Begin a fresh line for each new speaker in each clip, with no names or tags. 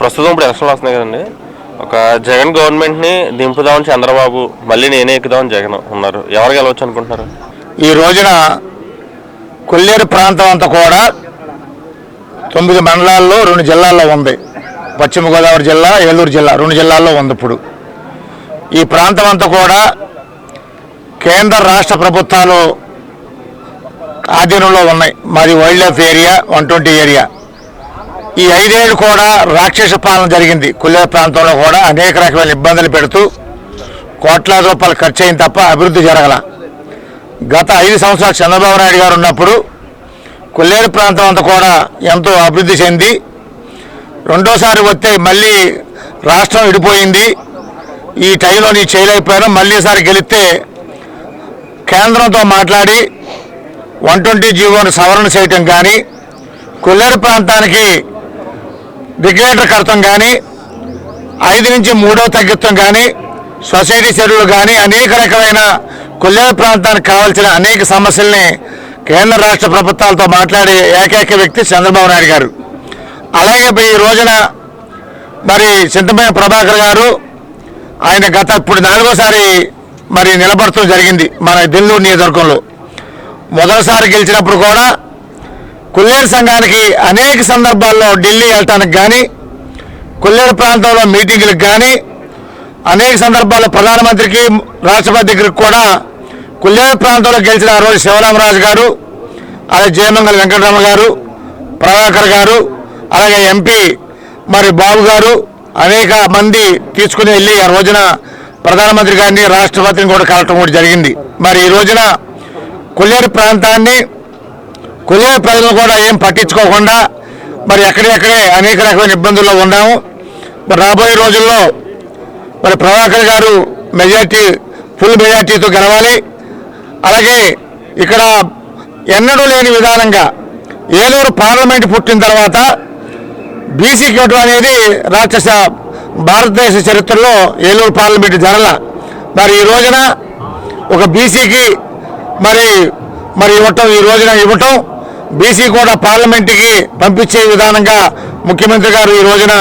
ప్రస్తుతం ఇప్పుడు ఎలక్షన్లు వస్తున్నాయి కదండి. ఒక జగన్ గవర్నమెంట్ని దింపుదామని చంద్రబాబు మళ్ళీ నేనే ఎక్కుదామని జగన్ ఉన్నారు. ఎవరు గెలవచ్చు అనుకుంటున్నారు?
ఈ రోజున కొల్లేరు ప్రాంతం అంతా కూడా తొమ్మిది మండలాల్లో రెండు జిల్లాల్లో ఉంది. పశ్చిమ గోదావరి జిల్లా ఏలూరు జిల్లా రెండు జిల్లాల్లో ఉంది ఇప్పుడు. ఈ ప్రాంతం అంతా కూడా కేంద్ర రాష్ట్ర ప్రభుత్వాలు ఆధీనంలో ఉన్నాయి. మాది wildlife area one twenty area. ఈ ఐదేళ్ళు కూడా రాక్షస పాలన జరిగింది. కొల్లేరు ప్రాంతంలో కూడా అనేక రకమైన ఇబ్బందులు పెడుతూ కోట్లాది రూపాయలు ఖర్చు అయిన తప్ప అభివృద్ధి జరగల. గత ఐదు సంవత్సరాలు చంద్రబాబు నాయుడు గారు ఉన్నప్పుడు కొల్లేరు ప్రాంతం అంతా కూడా ఎంతో అభివృద్ధి చెంది రెండోసారి వస్తే మళ్ళీ రాష్ట్రం విడిపోయింది. ఈ టైంలో నీ చేయలేకపోయాను. మళ్ళీసారి గెలిస్తే కేంద్రంతో మాట్లాడి వన్ ట్వంటీ జీవోను సవరణ చేయటం కానీ కొల్లేరు ప్రాంతానికి రెగ్యులేటర్ కడతాం కానీ ఐదు నుంచి మూడో తగ్గిస్తాం కానీ సొసైటీ చెరువులు కానీ అనేక రకమైన కొల్లేరు ప్రాంతానికి కావాల్సిన అనేక సమస్యల్ని కేంద్ర రాష్ట్ర ప్రభుత్వాలతో మాట్లాడే ఏకైక వ్యక్తి చంద్రబాబు నాయుడు గారు. అలాగే ఈ రోజున మరి చింతమయ్య ప్రభాకర్ గారు ఆయన గత ఇప్పుడు నాలుగోసారి మరి నిలబడటం జరిగింది మన దిల్లూరు నియోజకవర్గంలో. మొదటిసారి గెలిచినప్పుడు కూడా కొల్లేరు సంఘానికి అనేక సందర్భాల్లో ఢిల్లీ వెళ్ళటానికి కానీ కొల్లేరు ప్రాంతంలో మీటింగులకు కానీ అనేక సందర్భాల్లో ప్రధానమంత్రికి రాష్ట్రపతి దగ్గరికి కూడా కొల్లేరు ప్రాంతంలో గెలిచిన ఆ రోజు శివరామరాజు గారు అలాగే జయమంగళ వెంకటరమ గారు ప్రభాకర్ గారు అలాగే ఎంపీ మరి బాబు గారు అనేక మంది తీసుకుని వెళ్ళి ఆ రోజున ప్రధానమంత్రి గారిని రాష్ట్రపతిని కూడా కలవటం కూడా జరిగింది. మరి ఈ రోజున కొల్లేరు ప్రాంతాన్ని కొల్లేరు ప్రజలు కూడా ఏం పట్టించుకోకుండా మరి ఎక్కడెక్కడే అనేక రకమైన ఇబ్బందుల్లో ఉన్నాము. మరి రాబోయే రోజుల్లో మరి ప్రభాకర్ గారు మెజార్టీ ఫుల్ మెజార్టీతో గెలవాలి. అలాగే ఇక్కడ ఎన్నడూ లేని విధానంగా ఏలూరు పార్లమెంట్ పుట్టిన తర్వాత బీసీకి కోటం అనేది రాక్షస భారతదేశ చరిత్రలో ఏలూరు పార్లమెంట్ జరల మరి ఈ రోజున ఒక బీసీకి మరి మరి ఇవ్వటం ఈ రోజున ఇవ్వటం బీసీ కూడా పార్లమెంటుకి పంపించే విధానంగా ముఖ్యమంత్రి గారు ఈ రోజున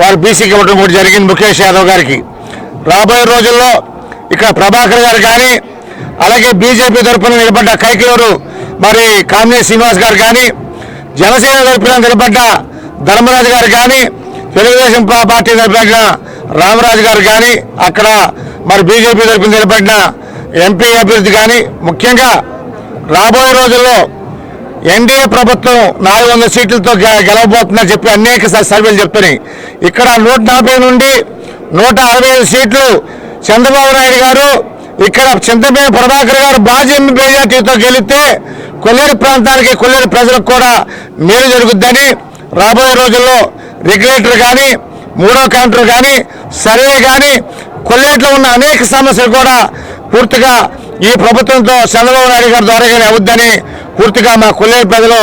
వారు బీసీకి ఇవ్వడం కూడా జరిగింది ముఖేష్ యాదవ్ గారికి. రాబోయే రోజుల్లో ఇక్కడ ప్రభాకర్ గారు కానీ అలాగే బీజేపీ తరఫున నిలబడ్డ కైకిలూరు మరి కామినేని శ్రీనివాస్ గారు కానీ జనసేన తరఫున నిలబడ్డ ధర్మరాజు గారు కానీ తెలుగుదేశం పార్టీ నిలబడిన రామరాజు గారు కానీ అక్కడ మరి బీజేపీ తరఫున నిలబడిన ఎంపీ అభివృద్ధి కానీ ముఖ్యంగా రాబోయే రోజుల్లో ఎన్డీఏ ప్రభుత్వం నాలుగు వందల సీట్లతో గె- గెలవబోతుందని చెప్పి అనేక సర్వేలు చెప్తున్నాయి. ఇక్కడ నూట నలభై నుండి నూట అరవై ఐదు సీట్లు చంద్రబాబు నాయుడు గారు ఇక్కడ చంద్రబాబు ప్రభాకర్ గారు బాజీ మెజార్టీతో గెలిస్తే కొల్లేరు ప్రాంతానికి కొల్లేరు ప్రజలకు కూడా మేలు జరుగుద్దని రాబోయే రోజుల్లో రెగ్యులేటర్ కానీ మూడో కౌంటర్ కానీ సర్వే కానీ కొల్లేట్లో ఉన్న అనేక సమస్యలు కూడా పూర్తిగా ఈ ప్రభుత్వంతో చంద్రబాబు నాయుడు గారి ద్వారాగానే అవుద్దని పూర్తిగా మా కొల్లేరు ప్రజలు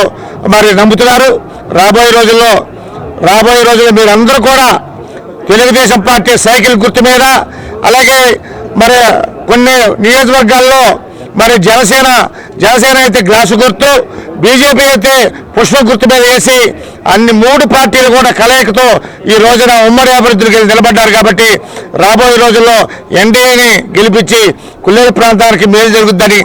మరి నమ్ముతున్నారు. రాబోయే రోజుల్లో రాబోయే రోజుల్లో మీరందరూ కూడా తెలుగుదేశం పార్టీ సైకిల్ గుర్తు మీద అలాగే మరి కొన్ని నియోజకవర్గాల్లో మరి జనసేన జనసేన అయితే గ్లాసు గుర్తు బీజేపీ అయితే పుష్ప గుర్తు మీద వేసి అన్ని మూడు పార్టీలు కూడా కలయికతో ఈ రోజున ఉమ్మడి అభివృద్ధికి నిలబడ్డారు కాబట్టి రాబోయే రోజుల్లో ఎన్డీఏని గెలిపించి కుల్లేరు ప్రాంతానికి మేలు జరుగుద్దని